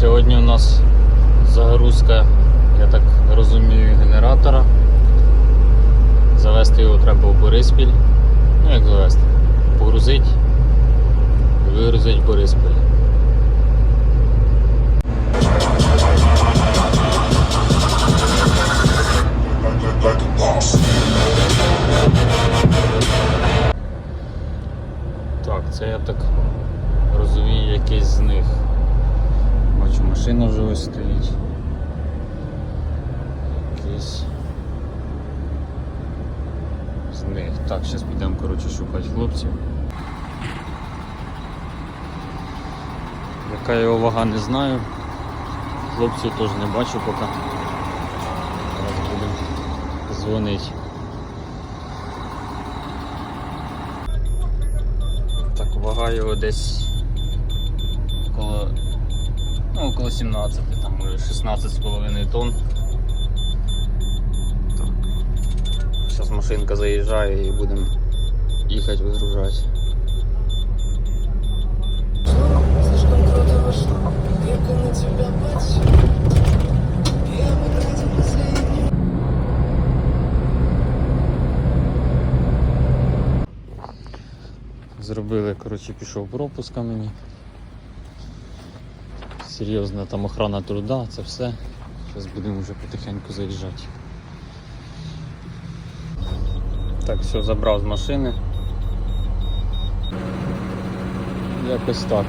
Сьогодні у нас загрузка, я так розумію, генератора. Завести його треба в Бориспіль. Ну як завести? Погрузити і вигрузити в Бориспіль. Так, це я так розумію, якийсь з них. Бачу, машина вже ось стоїть. Якийсь з них. Так, зараз підемо коротше, шукати хлопців. Яка його вага, не знаю. Хлопців теж не бачу поки. Зараз будемо дзвонити. Так, вага його десь ну, около 17, там може 16,5 тонн. Так. Зараз машинка заїжджає і будемо їхати вигружати. Слишком круто вошло, века на Зробили, коротше, пішов пропуска мені. Серйозна там охрана труда, це все. Зараз будемо вже потихеньку заїжджати. Так, все, забрав з машини. Якось так.